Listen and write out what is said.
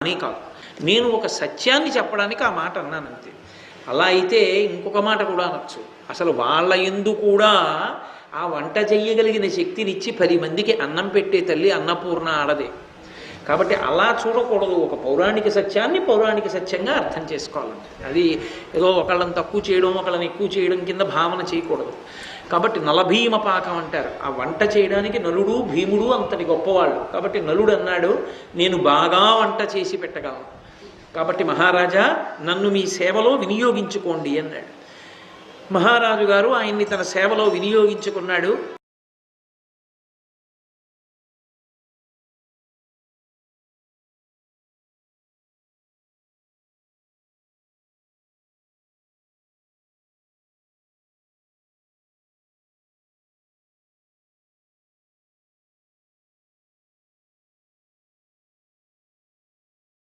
అని కాదు. నేను ఒక సత్యాన్ని చెప్పడానికి ఆ మాట అన్నాను అంతే అలా అయితే ఇంకొక మాట కూడా అనొచ్చు. అసలు వాళ్ళ ఎందు కూడా ఆ వంట చెయ్యగలిగిన శక్తినిచ్చి పది మందికి అన్నం పెట్టే తల్లి అన్నపూర్ణ ఆడదే. కాబట్టి అలా చూడకూడదు. ఒక పౌరాణిక సత్యాన్ని పౌరాణిక సత్యంగా అర్థం చేసుకోవాలండి అది ఏదో ఒకళ్ళని తక్కువ చేయడం ఒకళ్ళని ఎక్కువ చేయడం కింద భావన చేయకూడదు. కాబట్టి నలభీమ పాకం అంటారు. ఆ వంట చేయడానికి నలుడు భీముడు అంతటి గొప్పవాళ్ళు. కాబట్టి నలుడు అన్నాడు నేను బాగా వంట చేసి పెట్టగలను. కాబట్టి మహారాజా నన్ను మీ సేవలో వినియోగించుకోండి అన్నాడు. మహారాజు గారు ఆయన్ని తన సేవలో వినియోగించుకున్నాడు.